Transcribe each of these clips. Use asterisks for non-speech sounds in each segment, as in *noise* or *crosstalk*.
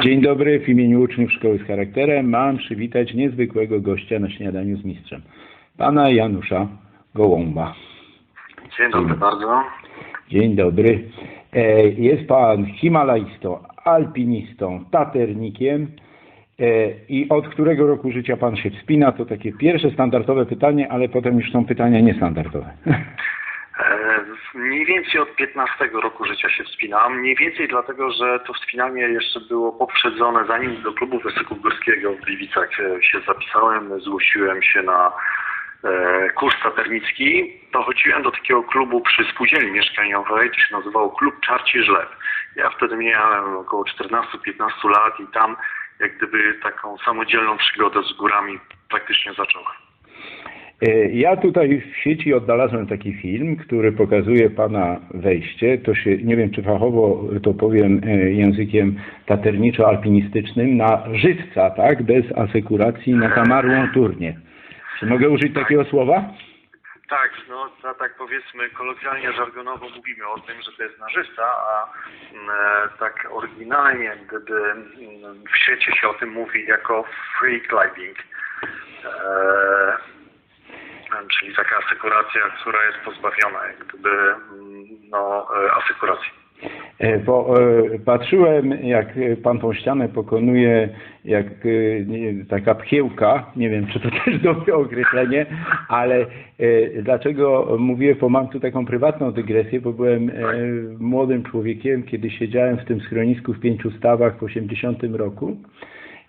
Dzień dobry, w imieniu uczniów Szkoły z Charakterem mam przywitać niezwykłego gościa na śniadaniu z mistrzem. Pana Janusza Gołąba. Dzień dobry bardzo. Dzień dobry. E, Jest pan himalajstą, alpinistą, taternikiem. E, I od którego roku życia pan się wspina? To takie pierwsze standardowe pytanie, ale potem już są pytania niestandardowe. *laughs* Mniej więcej od 15 roku życia się wspinam. Mniej więcej dlatego, że to wspinanie jeszcze było poprzedzone, zanim do klubu wysokogórskiego w Gliwicach e, się zapisałem, zgłosiłem się na e, kurs taternicki. Dochodziłem do takiego klubu przy spółdzielni mieszkaniowej, to się nazywało Klub Czarci Żleb. Ja wtedy miałem około 14-15 lat i tam jak gdyby taką samodzielną przygodę z górami praktycznie zacząłem. E, Ja tutaj w sieci odnalazłem taki film, który pokazuje pana wejście. To się, nie wiem czy fachowo to powiem e, językiem taterniczo-alpinistycznym, na żywca, tak? Bez asekuracji na zamarłą turnię. Czy mogę użyć takiego słowa? Tak, no to, tak powiedzmy kolokwialnie, żargonowo mówimy o tym, że to jest nażysta, a mm, e, tak oryginalnie, gdyby mm, w świecie się o tym mówi jako free climbing, e, czyli taka asekuracja, która jest pozbawiona jak gdyby mm, no, e, asekuracji. E, Bo e, patrzyłem, jak pan tą ścianę pokonuje, jak taka pchiełka, nie wiem, czy to *laughs* też dobre określenie, ale dlaczego mówię, bo mam tu taką prywatną dygresję, bo byłem młodym człowiekiem, kiedy siedziałem w tym schronisku w Pięciu Stawach w 80 roku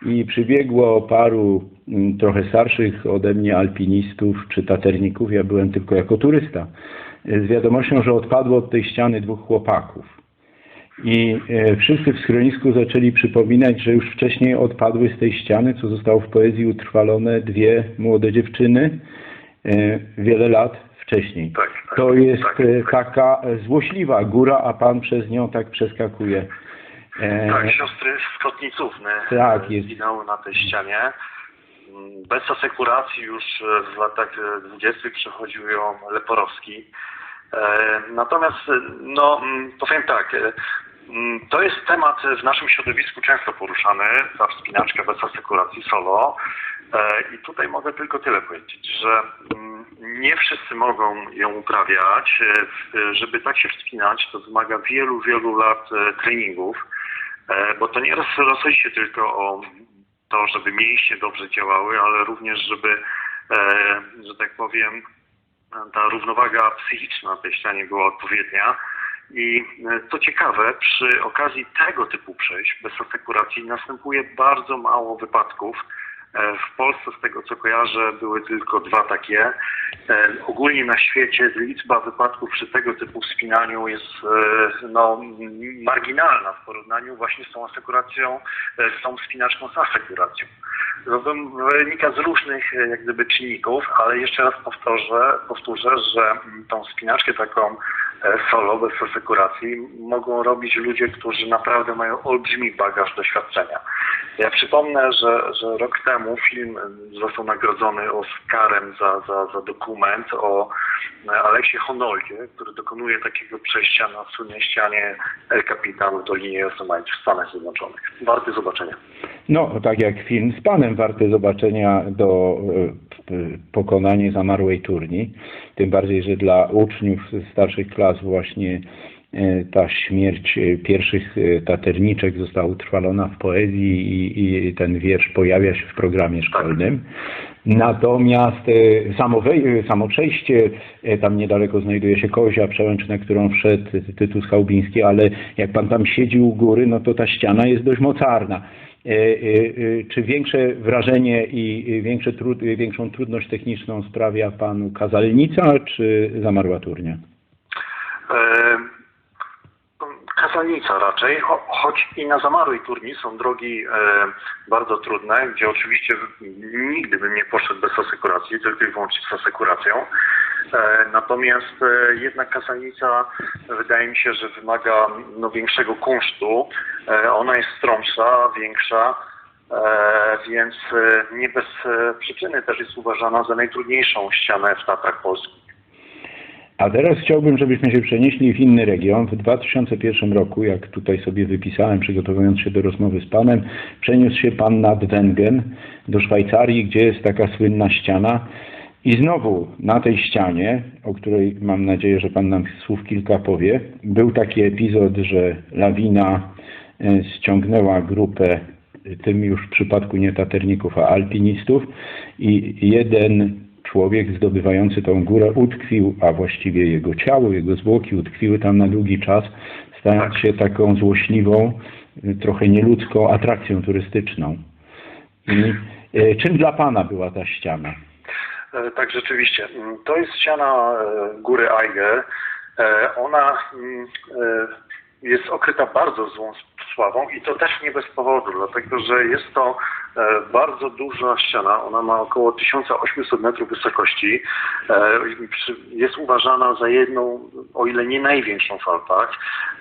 i przybiegło paru mm, trochę starszych ode mnie alpinistów czy taterników, ja byłem tylko jako turysta, z wiadomością, że odpadło od tej ściany dwóch chłopaków. I e, wszyscy w schronisku zaczęli przypominać, że już wcześniej odpadły z tej ściany, co zostało w poezji utrwalone, dwie młode dziewczyny e, wiele lat wcześniej. Tak, tak, To jest tak, e, tak. taka złośliwa góra, a pan przez nią tak przeskakuje. E, Tak, siostry z Kotnicówny Tak, e, jest. zginęły na tej ścianie. Mm, Bez asekuracji już e, w latach 20. przechodził ją Leporowski. Natomiast, no, mm, powiem tak, mm, to jest temat w naszym środowisku często poruszany, ta wspinaczka bez asekuracji solo. I tutaj mogę tylko tyle powiedzieć, że nie wszyscy mogą ją uprawiać. Żeby tak się wspinać, to wymaga wielu, wielu lat treningów. E, Bo to nie roz- rozchodzi się tylko o to, żeby mięśnie dobrze działały, ale również, żeby, e, że tak powiem, ta równowaga psychiczna na tej ścianie była odpowiednia. I e, co ciekawe, przy okazji tego typu przejść bez asekuracji następuje bardzo mało wypadków. E, W Polsce, z tego co kojarzę, były tylko dwa takie. E, Ogólnie na świecie liczba wypadków przy tego typu wspinaniu jest e, no, marginalna w porównaniu właśnie z tą asekuracją, z tą wspinaczką z asekuracją. To wy- wynika z różnych jak gdyby czynników, ale jeszcze raz powtórzę, powtórzę że mm, tą spinaczkę taką solo bez asekuracji mogą robić ludzie, którzy naprawdę mają olbrzymi bagaż doświadczenia. Ja przypomnę, że, że rok temu film został nagrodzony Oscarem za, za, za dokument o Aleksie Honoldzie, który dokonuje takiego przejścia na słynnej ścianie El Capitan w Dolinie Yosemite w Stanach Zjednoczonych. Warty zobaczenia. No, tak jak film z panem, warte zobaczenia do e, pokonania zamarłej turni. Tym bardziej, że dla uczniów starszych klas właśnie e, ta śmierć e, pierwszych taterniczek została utrwalona w poezji i, i ten wiersz pojawia się w programie szkolnym. Natomiast samo, wej- samo przejście, tam niedaleko znajduje się Kozia Przełęcz, na którą wszedł Tytus Chałbiński, ale jak pan tam siedzi u góry, no to ta ściana jest dość mocarna. E, e, e, Czy większe wrażenie i większe większą trudność techniczną sprawia panu kazalnica, czy zamarła turnia? Kazanica raczej, cho- choć i na zamarłej turni są drogi e, bardzo trudne, gdzie oczywiście nigdy bym nie poszedł bez asekuracji, tylko i wyłącznie z asekuracją. E, natomiast e, jednak kazanica wydaje mi się, że wymaga no, większego kunsztu. Ona jest stromsza, większa, więc nie bez przyczyny też jest uważana za najtrudniejszą ścianę w Tatrach Polskich. A teraz chciałbym, żebyśmy się przenieśli w inny region. W 2001 roku, jak tutaj sobie wypisałem, przygotowując się do rozmowy z Panem, przeniósł się Pan nad Wengen do Szwajcarii, gdzie jest taka słynna ściana. I znowu na tej ścianie, o której mam nadzieję, że Pan nam słów kilka powie, był taki epizod, że lawina e, ściągnęła grupę, tym już w przypadku nie taterników, a alpinistów i jeden człowiek zdobywający tą górę utkwił, a właściwie jego ciało, jego zwłoki utkwiły tam na długi czas, stając się taką złośliwą, y, trochę nieludzką atrakcją turystyczną. I e, czym dla Pana była ta ściana? E, Tak, rzeczywiście. To jest ściana e, góry Eiger. E, Ona mm, jest okryta bardzo złą sławą i to też nie bez powodu, dlatego że jest to bardzo duża ściana. Ona ma około 1800 metrów wysokości. E, Jest uważana za jedną, o ile nie największą w Alpach.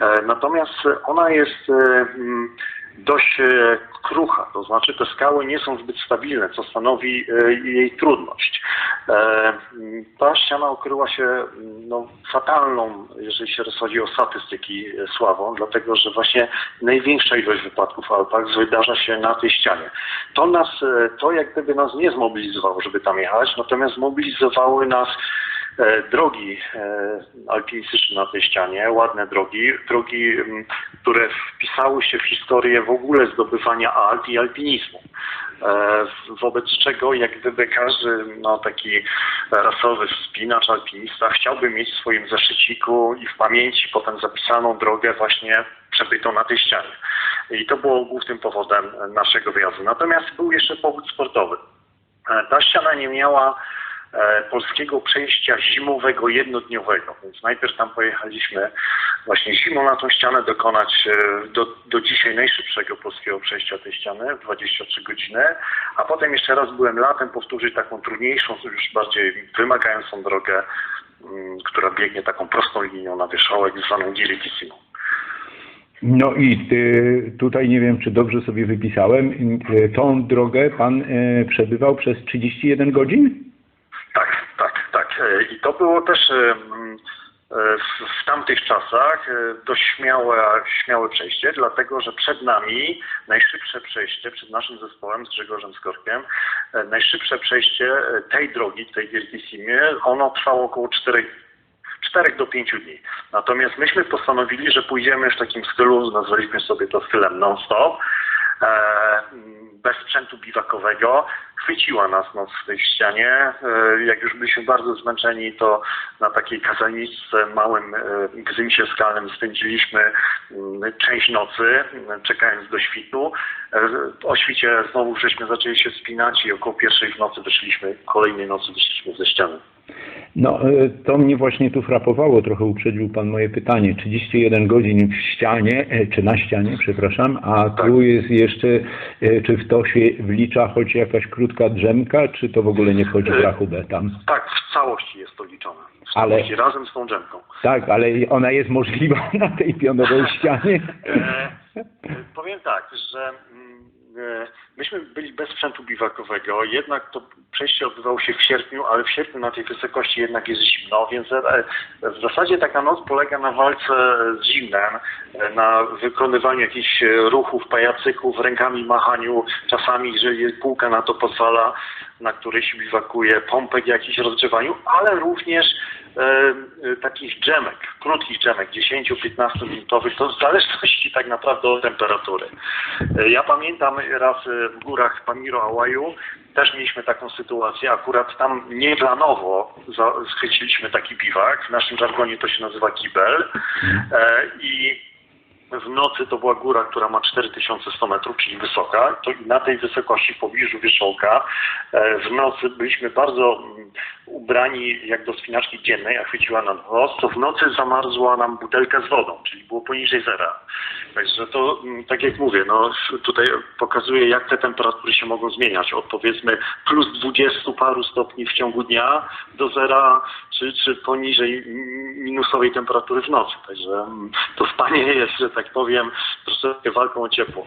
E, Natomiast ona jest e, dość e, krucha, to znaczy te skały nie są zbyt stabilne, co stanowi e, jej trudność. E, Ta ściana okryła się m, no, fatalną, jeżeli się chodzi o statystyki, sławą, dlatego że właśnie największa ilość wypadków w Alpach wydarza się na tej ścianie. To nas, to jak gdyby nas nie zmobilizowało, żeby tam jechać, natomiast zmobilizowały nas drogi alpinistyczne na tej ścianie, ładne drogi, drogi, m, które wpisały się w historię w ogóle zdobywania Alp i alpinizmu. E, Wobec czego jak gdyby każdy no, taki rasowy wspinacz, alpinista chciałby mieć w swoim zeszyciku i w pamięci potem zapisaną drogę właśnie przebytą na tej ścianie. I to było głównym powodem naszego wyjazdu. Natomiast był jeszcze powód sportowy. E, Ta ściana nie miała polskiego przejścia zimowego jednodniowego, więc najpierw tam pojechaliśmy właśnie zimą na tą ścianę dokonać e, do, do dzisiaj najszybszego polskiego przejścia tej ściany, 23 godziny, a potem jeszcze raz byłem latem powtórzyć taką trudniejszą, już bardziej wymagającą drogę, mm, która biegnie taką prostą linią na wierzchołek zwaną Dirigissimo. No i y, tutaj nie wiem, czy dobrze sobie wypisałem, tą drogę Pan przebywał przez 31 godzin? Tak, tak, tak. E, I to było też e, e, w, tamtych czasach e, dość śmiałe, śmiałe przejście, dlatego że przed nami najszybsze przejście, przed naszym zespołem z Grzegorzem Skorkiem, e, najszybsze przejście e, tej drogi, tej Dirtissimie, ono trwało około 4 4 do 5 dni. Natomiast myśmy postanowili, że pójdziemy w takim stylu, nazwaliśmy sobie to stylem non-stop, e, bez sprzętu biwakowego. Chwyciła nas noc w tej ścianie. E, jak już byliśmy bardzo zmęczeni, to na takiej kazalniczce, małym e, gzymsie skalnym spędziliśmy mm, część nocy, m, czekając do świtu. E, o świcie znowu żeśmy zaczęli się spinać i około pierwszej w nocy wyszliśmy, kolejnej nocy wyszliśmy ze ściany. No, to mnie właśnie tu frapowało, trochę uprzedził Pan moje pytanie. 31 godzin w ścianie, e, czy na ścianie, przepraszam, a Tak. tu jest jeszcze, e, czy w to się wlicza choć jakaś krótka drzemka, czy to w ogóle nie wchodzi w rachubę tam? Tak, w całości jest to liczone. W Ale- całości, razem z tą drzemką. Tak, ale ona jest możliwa *laughs* na tej pionowej ścianie. E, e, powiem tak, że e, myśmy byli bez sprzętu biwakowego, jednak to przejście odbywało się w sierpniu, ale w sierpniu na tej wysokości jednak jest zimno, więc e, w zasadzie taka noc polega na walce z zimnem, e, na wykonywaniu jakichś e, ruchów, pajacyków, rękami machaniu, czasami, jeżeli półka na to pozwala, na której się biwakuje, pompek jakichś rozgrzewaniu, ale również e, e, takich dżemek, krótkich dżemek, 10-15 minutowych, to w zależności tak naprawdę od temperatury. E, Ja pamiętam raz e, w górach Pamiro Ałaju też mieliśmy taką sytuację, akurat tam nieplanowo schwyciliśmy taki biwak, w naszym żargonie to się nazywa kibel. E, i w nocy to była góra, która ma 4100 metrów, czyli wysoka. To i na tej wysokości w pobliżu wierzchołka e, w nocy byliśmy bardzo mm, ubrani jak do spinaczki dziennej, a chwyciła nam nos, to w nocy zamarzła nam butelka z wodą, czyli było poniżej zera. Także to, mm, tak jak mówię, no tutaj pokazuje jak te temperatury się mogą zmieniać. Od powiedzmy plus 20 paru stopni w ciągu dnia do zera, czy, czy poniżej minusowej temperatury w nocy. Także to spanie jest, że tak powiem, troszeczkę walką o ciepło.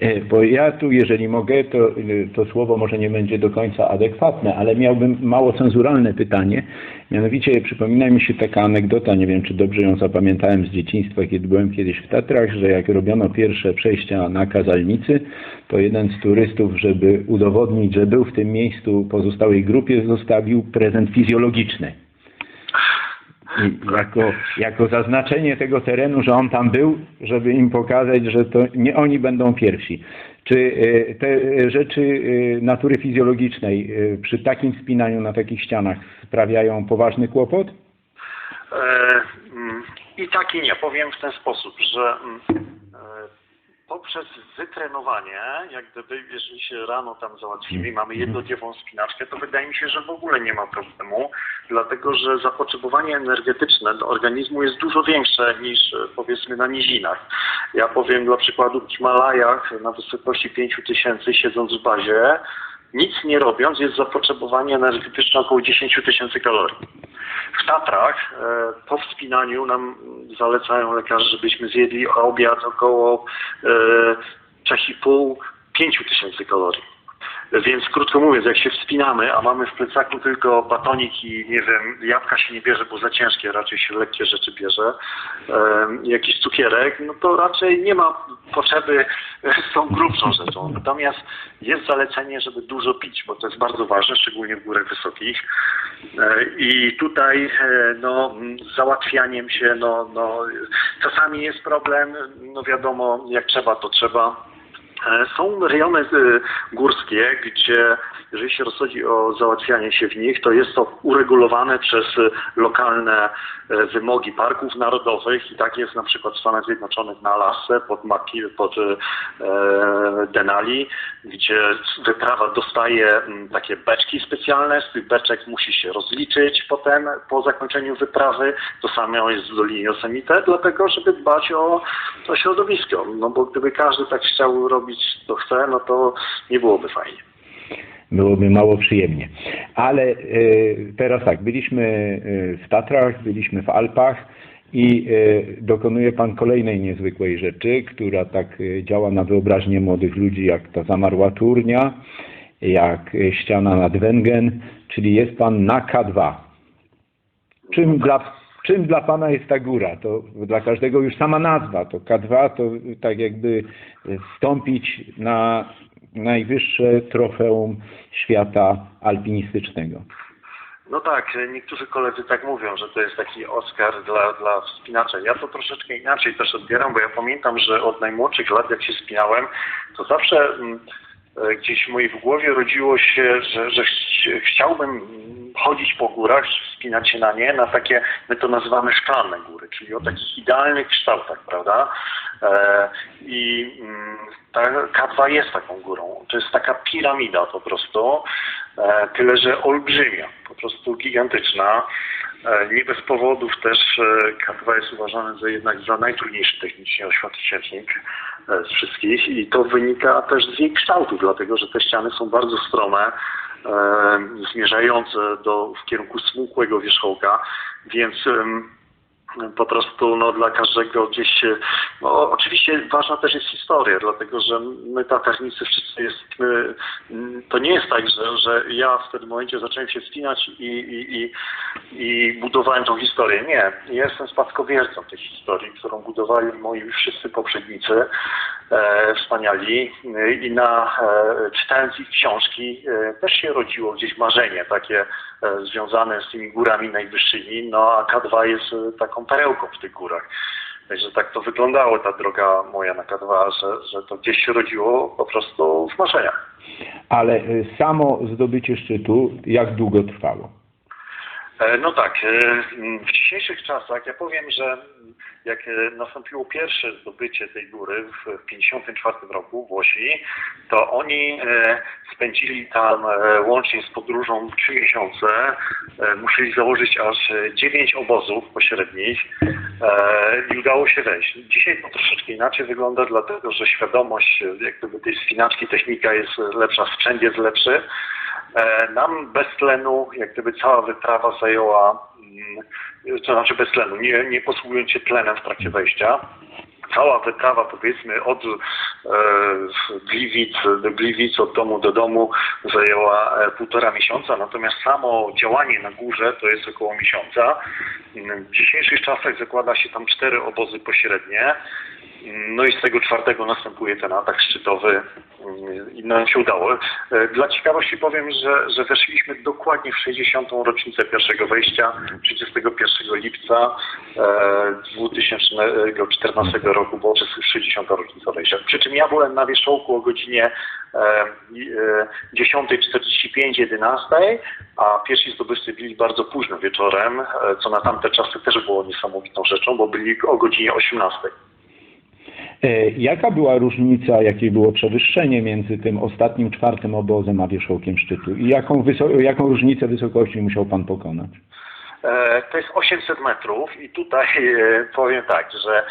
E, Bo ja tu, jeżeli mogę, to, e, to słowo może nie będzie do końca adekwatne, ale miałbym mało cenzuralne pytanie. Mianowicie przypomina mi się taka anegdota, nie wiem czy dobrze ją zapamiętałem z dzieciństwa, kiedy byłem kiedyś w Tatrach, że jak robiono pierwsze przejścia na kazalnicy, to jeden z turystów, żeby udowodnić, że był w tym miejscu pozostałej grupie, zostawił prezent fizjologiczny. *laughs* Jako, jako zaznaczenie tego terenu, że on tam był, żeby im pokazać, że to nie oni będą pierwsi. Czy e, te rzeczy e, natury fizjologicznej e, przy takim wspinaniu na takich ścianach sprawiają poważny kłopot? Mm, I tak i nie. Powiem w ten sposób, że mm, poprzez wytrenowanie, jak gdyby, jeżeli się rano tam załatwimy i mamy jednodniową spinaczkę, to wydaje mi się, że w ogóle nie ma problemu, dlatego że zapotrzebowanie energetyczne do organizmu jest dużo większe niż e, powiedzmy na nizinach. Ja powiem dla przykładu w Himalajach na wysokości 5000 siedząc w bazie, nic nie robiąc jest zapotrzebowanie energetyczne około 10 tysięcy kalorii. W Tatrach e, po wspinaniu nam zalecają lekarze, żebyśmy zjedli obiad około e, 3,5-5 tysięcy kalorii. Więc krótko mówiąc, jak się wspinamy, a mamy w plecaku tylko batonik i nie wiem, jabłka się nie bierze, bo za ciężkie, raczej się lekkie rzeczy bierze, e, jakiś cukierek, no to raczej nie ma potrzeby z *laughs* tą grubszą rzeczą. Natomiast jest zalecenie, żeby dużo pić, bo to jest bardzo ważne, szczególnie w górach wysokich. E, I tutaj e, no, z załatwianiem się, no, no, czasami jest problem, no wiadomo, jak trzeba, to trzeba. E, Są rejony e, górskie, gdzie jeżeli się rozchodzi o załatwianie się w nich, to jest to uregulowane przez lokalne e, wymogi parków narodowych i tak jest na przykład w Stanach Zjednoczonych na Alasce pod, Maki, pod Denali, gdzie wyprawa dostaje takie beczki specjalne, z tych beczek musi się rozliczyć potem po zakończeniu wyprawy. To samo jest w Dolinie Yosemite, dlatego żeby dbać o, o środowisko. No bo gdyby każdy tak chciał robić co chce, no to nie byłoby fajnie. byłoby mało przyjemnie. Ale e, teraz tak, byliśmy e, w Tatrach, byliśmy w Alpach i e, dokonuje Pan kolejnej niezwykłej rzeczy, która tak działa na wyobraźnię młodych ludzi, jak ta zamarła turnia, jak ściana nad Wengen, czyli jest Pan na K2. Czym dla, czym dla Pana jest ta góra? To dla każdego już sama nazwa, to K2 to tak jakby wstąpić na najwyższe trofeum świata alpinistycznego. No tak, niektórzy koledzy tak mówią, że to jest taki Oscar dla, dla wspinaczy. Ja to troszeczkę inaczej też odbieram, bo ja pamiętam, że od najmłodszych lat, jak się spinałem, to zawsze mm, e, gdzieś w mojej głowie rodziło się, że, że chci- chciałbym chodzić po górach, wspinać się na nie, na takie, my to nazywamy szklane góry, czyli o takich idealnych kształtach, prawda? E, I mm, ta K2 jest taką górą. To jest taka piramida po prostu, e, tyle że olbrzymia, po prostu gigantyczna. E, Nie bez powodów też e, K2 jest uważany za jednak za najtrudniejszy technicznie oświadczynnik e, z wszystkich i to wynika też z jej kształtu, dlatego że te ściany są bardzo strome, zmierzające do, w kierunku smukłego wierzchołka, więc po prostu no, dla każdego gdzieś. No, oczywiście ważna też jest historia, dlatego że my tatarnicy wszyscy jesteśmy. To nie jest tak, że, że ja w tym momencie zacząłem się spinać i, i, i, i budowałem tą historię. Nie. Ja jestem spadkobiercą tej historii, którą budowali moi wszyscy poprzednicy wspaniali E, i na e, czytając ich książki e, też się rodziło gdzieś marzenie takie związane z tymi górami najwyższymi, no a K2 jest taką perełką w tych górach. Także tak to wyglądało ta droga moja na K2, że, że to gdzieś się rodziło po prostu w marzeniach. Ale samo zdobycie szczytu, jak długo trwało? E, No tak, e, w dzisiejszych czasach ja powiem, że jak e, nastąpiło pierwsze zdobycie tej góry w 1954 roku Włosi, to oni spędzili tam łącznie z podróżą 3 miesiące. Musieli założyć aż 9 obozów pośrednich i udało się wejść. Dzisiaj to troszeczkę inaczej wygląda, dlatego że świadomość jak gdyby tej spinaczki, technika jest lepsza, sprzęt jest lepszy. E, Nam bez tlenu, jak gdyby cała wyprawa zajęła, mm, to znaczy bez tlenu, nie, nie posługując się tlenem w trakcie wejścia, cała wyprawa powiedzmy od e, Gliwic do Gliwic, od domu do domu zajęła e, półtora miesiąca, natomiast samo działanie na górze to jest około miesiąca. W dzisiejszych czasach zakłada się tam cztery obozy pośrednie. No i z tego czwartego następuje ten atak szczytowy i nam się udało. E, Dla ciekawości powiem, że, że weszliśmy dokładnie w 60. rocznicę pierwszego wejścia 31 lipca e, 2014 roku, bo to jest 60. rocznica wejścia. Przy czym ja byłem na wierzchołku o godzinie e, i, e, 10.45, 11, a pierwsi zdobywcy byli bardzo późno wieczorem, e, co na tamte czasy też było niesamowitą rzeczą, bo byli o godzinie 18. E, Jaka była różnica, jakie było przewyższenie między tym ostatnim czwartym obozem a wierzchołkiem szczytu? I jaką, jaką różnicę wysokości musiał Pan pokonać? E, To jest 800 metrów i tutaj e, powiem tak, że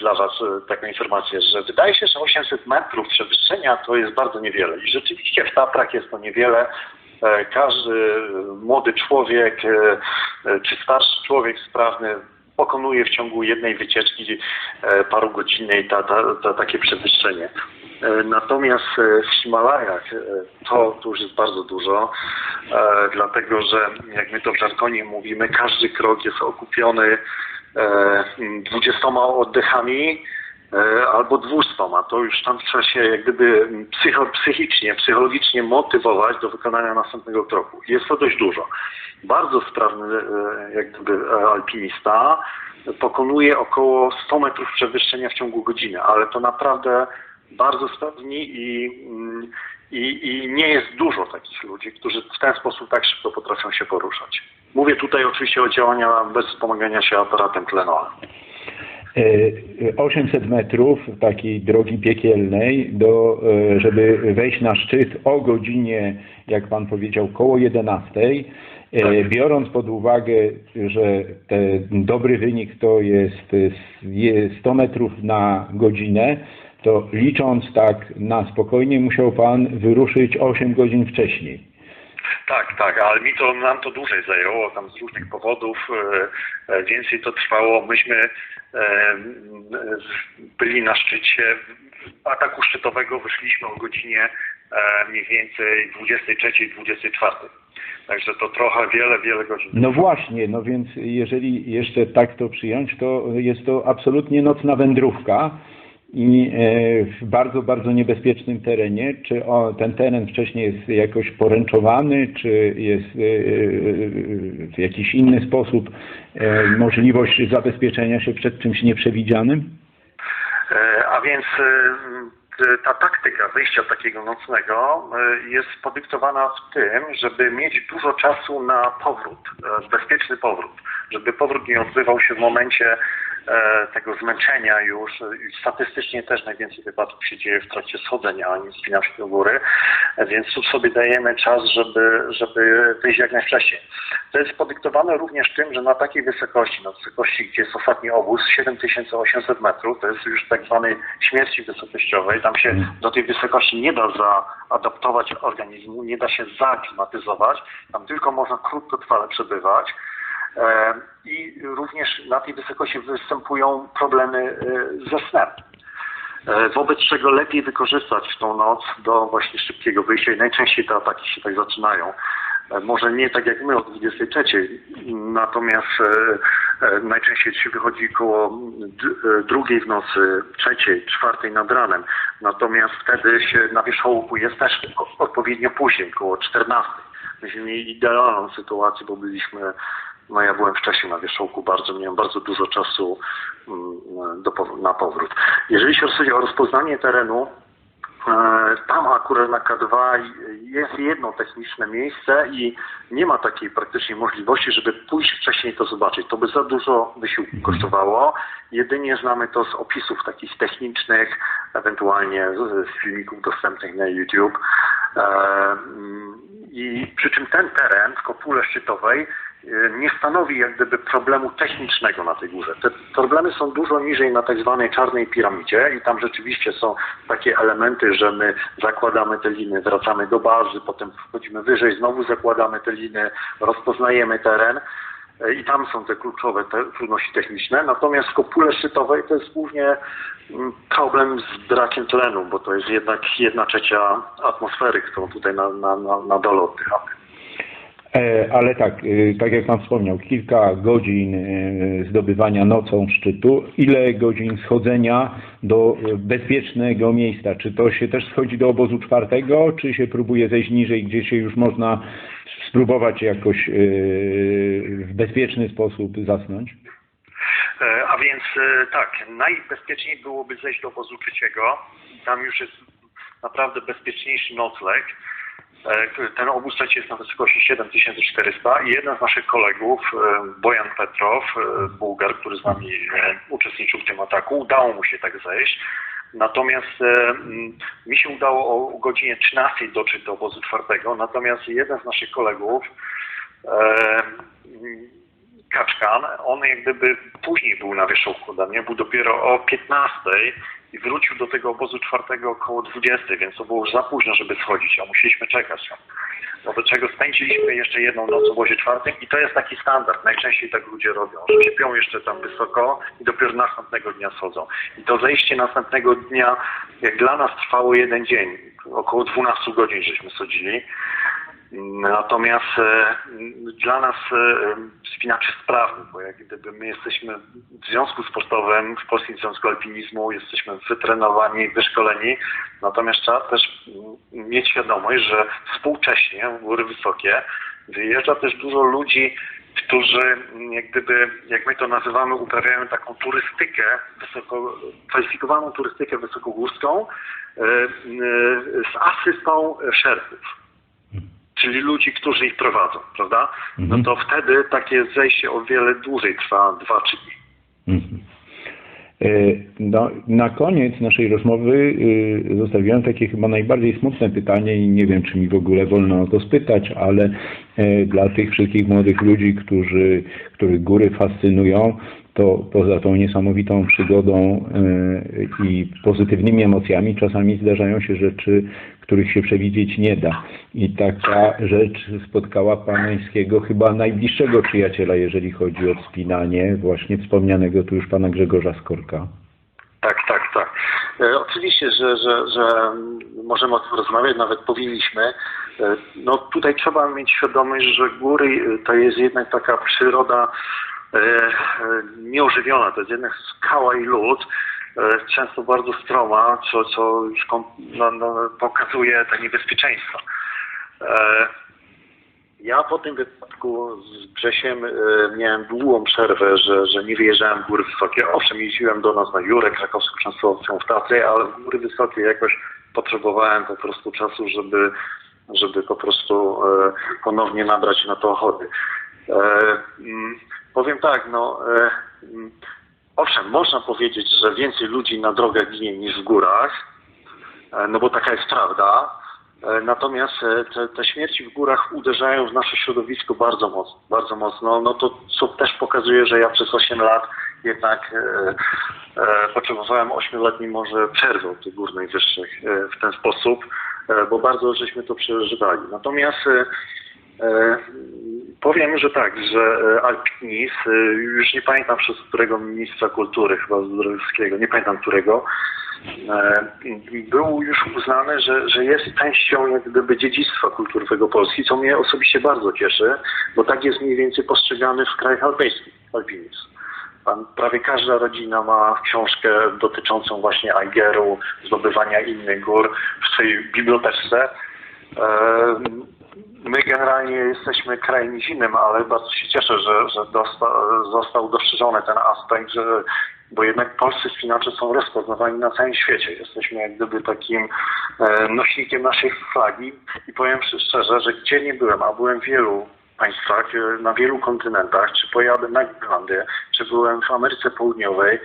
dla Was taką informację, że wydaje się, że 800 metrów przewyższenia to jest bardzo niewiele i rzeczywiście w Tatrach jest to niewiele. Każdy młody człowiek czy starszy człowiek sprawny pokonuje w ciągu jednej wycieczki e, parugodzinnej ta, ta, ta, takie przewyższenie. E, Natomiast e, w Himalajach to, to już jest bardzo dużo, dlatego że jak my to w żargonie mówimy, każdy krok jest okupiony 20 oddechami albo 200. To już tam trzeba się jak gdyby psycho, psychicznie, psychologicznie motywować do wykonania następnego kroku. Jest to dość dużo. Bardzo sprawny e, jak gdyby e, alpinista pokonuje około 100 metrów przewyższenia w ciągu godziny, ale to naprawdę bardzo sprawni i, mm, i, i nie jest dużo takich ludzi, którzy w ten sposób tak szybko potrafią się poruszać. Mówię tutaj oczywiście o działaniach bez wspomagania się aparatem tlenowym. E, 800 metrów takiej drogi piekielnej, do, e, żeby wejść na szczyt o godzinie, jak Pan powiedział, koło 11. E, Tak. Biorąc pod uwagę, że ten dobry wynik to jest e, jest 100 metrów na godzinę, to licząc tak na spokojnie musiał Pan wyruszyć 8 godzin wcześniej. Tak, tak, ale mi to, nam to dłużej zajęło, tam z różnych powodów e, e, więcej to trwało. Myśmy e, byli na szczycie ataku szczytowego, wyszliśmy o godzinie mniej więcej 23-24. Także to trochę wiele, wiele godzin. No właśnie, no więc jeżeli jeszcze tak to przyjąć, to jest to absolutnie nocna wędrówka i e, w bardzo, bardzo niebezpiecznym terenie. Czy ten teren wcześniej jest jakoś poręczowany, czy jest e, e, w jakiś inny sposób możliwość zabezpieczenia się przed czymś nieprzewidzianym? A więc ta taktyka wyjścia takiego nocnego jest podyktowana w tym, żeby mieć dużo czasu na powrót, bezpieczny powrót, żeby powrót nie odbywał się w momencie tego zmęczenia już. Statystycznie też najwięcej wypadków się dzieje w trakcie schodzenia, a nie wspinania się do góry, E, więc tu sobie dajemy czas, żeby, żeby wyjść jak najwcześniej. To jest podyktowane również tym, że na takiej wysokości, na wysokości, gdzie jest ostatni obóz, 7800 metrów, to jest już tak zwanej śmierci wysokościowej, tam się do tej wysokości nie da zaadaptować organizmu, nie da się zaaklimatyzować, tam tylko można krótkotrwale przebywać. E, I również na tej wysokości występują problemy e, ze snem. E, Wobec czego lepiej wykorzystać tą noc do właśnie szybkiego wyjścia i najczęściej te ataki się tak zaczynają. Może nie tak jak my o 23, natomiast najczęściej się wychodzi koło drugiej w nocy, trzeciej, czwartej nad ranem. Natomiast wtedy się na wierzchołku jest też odpowiednio później, koło 14. Myśmy mieli idealną sytuację, bo byliśmy no ja byłem wcześniej na wierzchołku bardzo, miałem bardzo dużo czasu mm, do, na powrót. Jeżeli się chodzi o rozpoznanie terenu, e, tam akurat na K2 jest jedno techniczne miejsce i nie ma takiej praktycznie możliwości, żeby pójść wcześniej to zobaczyć. To by za dużo wysiłku kosztowało. Jedynie znamy to z opisów takich technicznych, ewentualnie z, filmików dostępnych na YouTube. E, mm, I przy czym ten teren w kopule szczytowej nie stanowi jak gdyby problemu technicznego na tej górze. Te problemy są dużo niżej na tak zwanej czarnej piramidzie i tam rzeczywiście są takie elementy, że my zakładamy te liny, wracamy do bazy, potem wchodzimy wyżej, znowu zakładamy te liny, rozpoznajemy teren. e, i tam są te kluczowe te trudności techniczne. Natomiast w kopule szczytowej to jest głównie mm, problem z brakiem tlenu, bo to jest jednak jedna trzecia atmosfery, którą tutaj na, na, na, na dole oddychamy. E, Ale tak, e, tak jak Pan wspomniał, kilka godzin e, zdobywania nocą szczytu. Ile godzin schodzenia do bezpiecznego miejsca? Czy to się też schodzi do obozu czwartego, czy się próbuje zejść niżej, gdzie się już można spróbować jakoś w bezpieczny sposób zasnąć? A więc tak, najbezpieczniej byłoby zejść do obozu trzeciego. Tam już jest naprawdę bezpieczniejszy nocleg. E, Ten obóz jest na wysokości 7400 i jeden z naszych kolegów, e, Bojan Petrow, e, Bułgar, który z nami uczestniczył w tym ataku, udało mu się tak zejść. Natomiast mi się udało o godzinie 13 dotrzeć do obozu czwartego, natomiast jeden z naszych kolegów, Kaczkan, on jak gdyby później był na wierzchołku ode mnie, był dopiero o 15 i wrócił do tego obozu czwartego około 20, więc to było już za późno, żeby schodzić, a musieliśmy czekać. Wobec czego spędziliśmy jeszcze jedną noc w obozie czwartym i to jest taki standard. Najczęściej tak ludzie robią, że śpią jeszcze tam wysoko i dopiero następnego dnia schodzą. I to zejście następnego dnia, jak dla nas trwało jeden dzień, około 12 godzin żeśmy schodzili. Natomiast e, dla nas e, spinacz jest sprawny, bo jak gdyby my jesteśmy w związku sportowym, w Polskim Związku Alpinizmu, jesteśmy wytrenowani, wyszkoleni, natomiast trzeba też mm, mieć świadomość, że współcześnie w góry wysokie wyjeżdża też dużo ludzi, którzy mm, jak gdyby, jak my to nazywamy, uprawiają taką turystykę, wysoko, kwalifikowaną turystykę wysokogórską e, z asystą szerpów czyli ludzi, którzy ich prowadzą, prawda? No Mhm. to wtedy takie zejście o wiele dłużej trwa, dwa trzy dni. Mhm. E, No, na koniec naszej rozmowy y, zostawiłem takie chyba najbardziej smutne pytanie i nie wiem, czy mi w ogóle wolno o to spytać, ale e, dla tych wszystkich młodych ludzi, którzy, których góry fascynują, to poza tą niesamowitą przygodą e, i pozytywnymi emocjami czasami zdarzają się rzeczy, których się przewidzieć nie da. I taka rzecz spotkała Pańskiego chyba najbliższego przyjaciela, jeżeli chodzi o wspinanie, właśnie wspomnianego tu już Pana Grzegorza Skorka. Tak, tak, tak. E, oczywiście, że, że, że możemy o tym rozmawiać, nawet powinniśmy. E, no tutaj trzeba mieć świadomość, że góry e, to jest jednak taka przyroda nieożywiona, to jest jednak skała i lód, e, często bardzo stroma, co, co już no, no, pokazuje te niebezpieczeństwa. E, Ja po tym wypadku z Grzesiem e, miałem długą przerwę, że, że nie wyjeżdżałem w góry wysokie. Owszem, jeździłem do nas na Jurę Krakowską, często w Tatry, ale w góry wysokie jakoś potrzebowałem po prostu czasu, żeby, żeby po prostu e, ponownie nabrać na to ochoty. Powiem tak, no e, mm, owszem, można powiedzieć, że więcej ludzi na drogach ginie niż w górach, e, no bo taka jest prawda. E, Natomiast e, te, te śmierci w górach uderzają w nasze środowisko bardzo mocno, bardzo mocno. No to co też pokazuje, że ja przez 8 lat jednak e, e, potrzebowałem 8-letniej może przerwy od tych gór najwyższych e, w ten sposób, e, bo bardzo żeśmy to przeżywali. Natomiast e, e, powiem, że tak, że e, alpinizm, e, już nie pamiętam przez którego ministra kultury, chyba Zdrowskiego, nie pamiętam którego, e, był już uznany, że, że jest częścią jak gdyby dziedzictwa kulturowego Polski, co mnie osobiście bardzo cieszy, bo tak jest mniej więcej postrzegany w krajach alpejskich alpinizm. Tam prawie każda rodzina ma książkę dotyczącą właśnie Aigeru, zdobywania innych gór w swojej bibliotece. My generalnie jesteśmy krajem zimnym, ale bardzo się cieszę, że, że dosta, został dostrzeżony ten aspekt, że, bo jednak polscy spinacze są rozpoznawani na całym świecie. Jesteśmy jak gdyby takim e, nośnikiem naszej flagi i powiem szczerze, że gdzie nie byłem, a byłem w wielu państwach, e, na wielu kontynentach, czy pojadę na Grenlandię, czy byłem w Ameryce Południowej,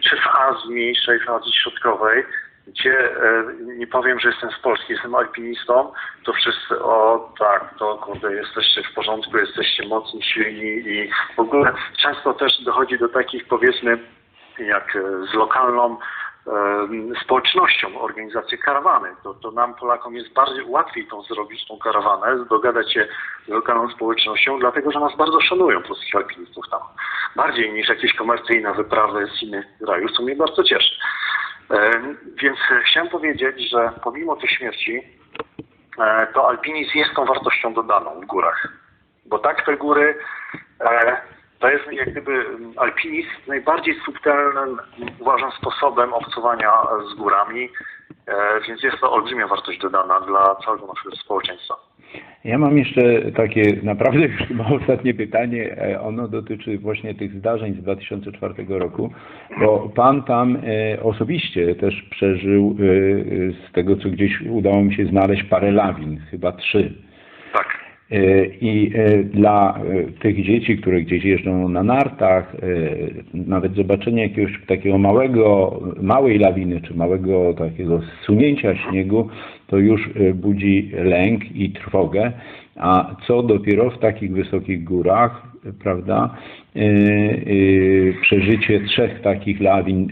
czy w Azji Mniejszej, w Azji Środkowej, gdzie e, nie powiem, że jestem z Polski, jestem alpinistą, to wszyscy, o tak, to kurde, jesteście w porządku, jesteście mocni, silni i w ogóle często też dochodzi do takich powiedzmy, jak e, z lokalną em, społecznością organizację karawany. To, to nam Polakom jest bardziej łatwiej tą zrobić, tą karawanę, dogadać się z lokalną społecznością, dlatego że nas bardzo szanują polskich alpinistów tam. Bardziej niż jakieś komercyjne wyprawy z innych krajów, co mnie bardzo cieszy. Em, Więc e, chciałem powiedzieć, że pomimo tych śmierci, e, to alpinizm jest tą wartością dodaną w górach. Bo tak te góry, e, to jest jak gdyby mm, alpinizm najbardziej subtelnym, uważam, sposobem obcowania z górami, e, więc jest to olbrzymia wartość dodana dla całego naszego społeczeństwa. Ja mam jeszcze takie naprawdę już *laughs* chyba ostatnie pytanie. E, Ono dotyczy właśnie tych zdarzeń z 2004 roku, bo pan tam e, osobiście też przeżył e, z tego, co gdzieś udało mi się znaleźć parę lawin, chyba trzy. Tak. E, I e, dla e, tych dzieci, które gdzieś jeżdżą na nartach, nawet zobaczenie jakiegoś takiego małego, małej lawiny, czy małego takiego zsunięcia śniegu, to już budzi lęk i trwogę. A co dopiero w takich wysokich górach, prawda, przeżycie trzech takich lawin,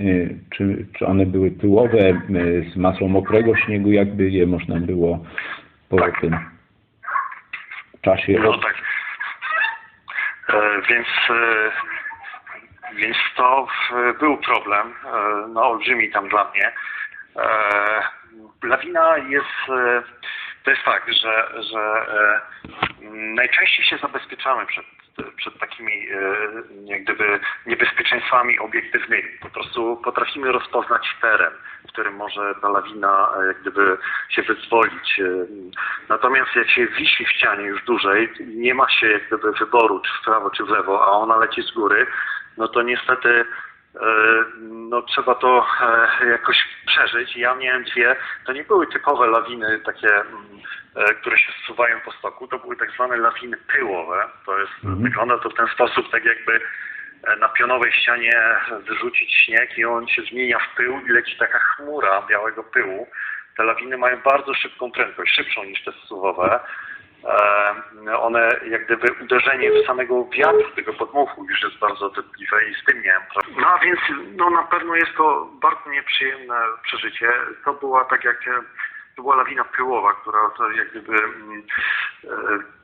czy, czy one były pyłowe, z masą mokrego śniegu, jakby je można było po Tak. tym czasie No tak. E, więc, e, więc to w, był problem, e, no olbrzymi tam dla mnie. E, lawina jest, e, to jest fakt, że, że e, najczęściej się zabezpieczamy przed, przed takimi e, jak gdyby niebezpieczeństwami obiektywnymi. Po prostu potrafimy rozpoznać teren, w którym może ta lawina e, jak gdyby się wyzwolić. E, Natomiast jak się wisi w ścianie już dłużej, nie ma się jak gdyby wyboru, czy w prawo, czy w lewo, a ona leci z góry, no to niestety no trzeba to e, jakoś przeżyć. Ja miałem dwie, to nie były typowe lawiny takie, mm, e, które się zsuwają po stoku, to były tak zwane lawiny pyłowe. To jest, wygląda to w ten sposób, tak jakby e, na pionowej ścianie wyrzucić śnieg i on się zmienia w pył i leci taka chmura białego pyłu. Te lawiny mają bardzo szybką prędkość, szybszą niż te zsuwowe. E, one, jak gdyby uderzenie w samego wiatru, tego podmuchu już jest bardzo dotkliwe i z tym miałem problem. No a więc no, na pewno jest to bardzo nieprzyjemne przeżycie. To była tak jak, to była lawina pyłowa, która to jak gdyby mm, e,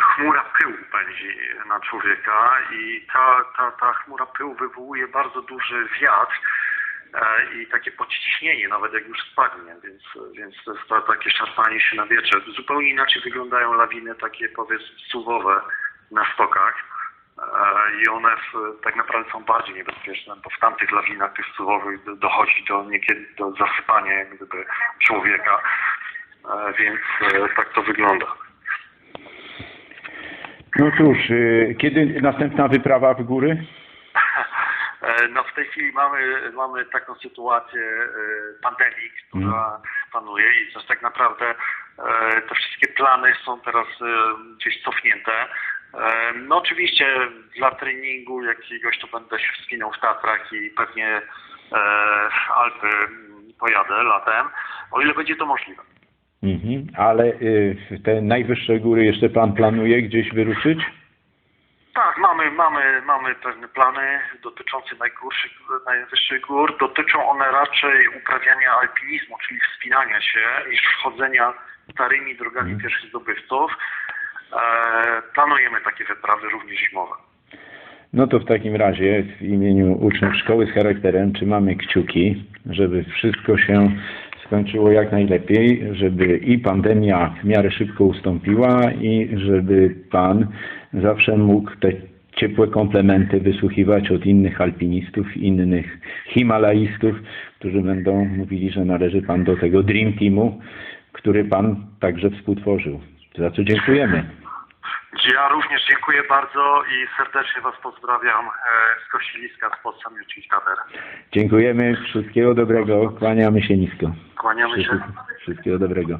chmura pyłu pędzi na człowieka i ta, ta, ta chmura pyłu wywołuje bardzo duży wiatr i takie podciśnienie, nawet jak już spadnie, więc, więc to jest to, takie szarpanie się na wietrze. Zupełnie inaczej wyglądają lawiny takie powiedzmy suwowe na stokach e, i one w, tak naprawdę są bardziej niebezpieczne, bo w tamtych lawinach tych suwowych do- dochodzi do niekiedy do zasypania jak gdyby człowieka, e, więc e, tak to wygląda. No cóż, kiedy następna wyprawa w góry? E, No w tej chwili mamy, mamy taką sytuację e, pandemii, która panuje i też tak naprawdę e, te wszystkie plany są teraz gdzieś cofnięte. No oczywiście dla treningu jakiegoś to będę się wspinał w Tatrach i pewnie Alpy pojadę latem, o ile będzie to możliwe. Mhm. Ale y, w te najwyższe góry jeszcze pan planuje gdzieś wyruszyć? Tak, mamy, mamy, mamy pewne plany dotyczące najgórszych, najwyższych gór. Dotyczą one raczej uprawiania alpinizmu, czyli wspinania się, niż wchodzenia starymi drogami pierwszych zdobywców. E, planujemy takie wyprawy również zimowe. No to w takim razie w imieniu uczniów szkoły z charakterem trzymamy kciuki, żeby wszystko się skończyło jak najlepiej, żeby i pandemia w miarę szybko ustąpiła i żeby pan zawsze mógł te ciepłe komplementy wysłuchiwać od innych alpinistów, innych himalaistów, którzy będą mówili, że należy pan do tego Dream Teamu, który pan także współtworzył. Za co dziękujemy. Ja również dziękuję bardzo i serdecznie Was pozdrawiam e, z Kościeliska, z Podsamioci Tater. Dziękujemy, wszystkiego dobrego, kłaniamy się nisko. Kłaniamy się. Wszystkiego dobrego.